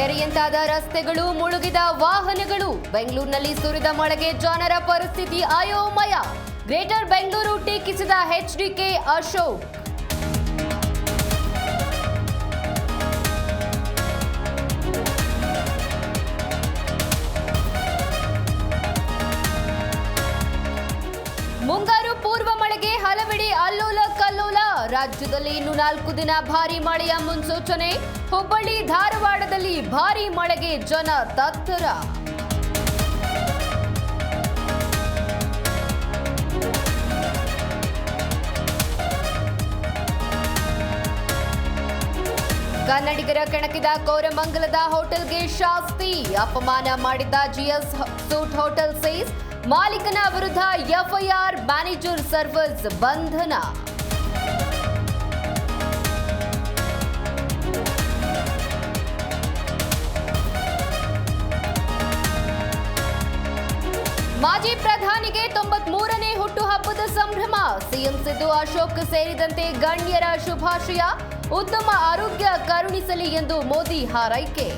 ಕೆರೆಯಂತಾದ ರಸ್ತೆಗಳು, ಮುಳುಗಿದ ವಾಹನಗಳು, ಬೆಂಗಳೂರಿನಲ್ಲಿ ಸುರಿದ ಮಳೆಗೆ ಜನರ ಪರಿಸ್ಥಿತಿ ಅಯೋಮಯ. ಗ್ರೇಟರ್ ಬೆಂಗಳೂರು ಟೀಕಿಸಿದ ಎಚ್ಡಿಕೆ ಅಶೋಕ್. ಮುಂಗಾರು ಪೂರ್ವ ಮಳೆಗೆ ಕಲ್ಲೋಲ ರಾಜ್ಯದಲ್ಲಿ ಇನ್ನು ನಾಲ್ಕು ದಿನ ಭಾರಿ ಮಳೆಯ ಮುನ್ಸೂಚನೆ. ಹುಬ್ಬಳ್ಳಿ, ಧಾರವಾಡದಲ್ಲಿ ಭಾರಿ ಮಳೆಗೆ ಜನ ತತ್ತರ. ಕನ್ನಡಿಗರ ಕೆಣಕಿದ ಕೋರಮಂಗಲದ ಹೋಟೆಲ್ಗೆ ಶಾಸ್ತಿ. ಅಪಮಾನ ಮಾಡಿದ್ದ ಜಿಎಸ್ ಸೂಟ್ ಹೋಟೆಲ್ ಸೇಸ್ ಮಾಲೀಕನ ವಿರುದ್ಧ ಎಫ್ಐಆರ್ ಮ್ಯಾನೇಜರ್ ಸರ್ವರ್ಸ್ ಬಂಧನ. ಮಾಜಿ ಪ್ರಧಾನಿಗೆ ತೊಂಬತ್ಮೂರನೇ ಹುಟ್ಟುಹಬ್ಬದ ಸಂಭ್ರಮ. ಸಿಎಂ ಸಿದ್ದು, ಅಶೋಕ್ ಸೇರಿದಂತೆ ಗಣ್ಯರ ಶುಭಾಶಯ. ಉತ್ತಮ ಆರೋಗ್ಯ ಕರುಣಿಸಲಿ ಎಂದು ಮೋದಿ ಹಾರೈಕೆ.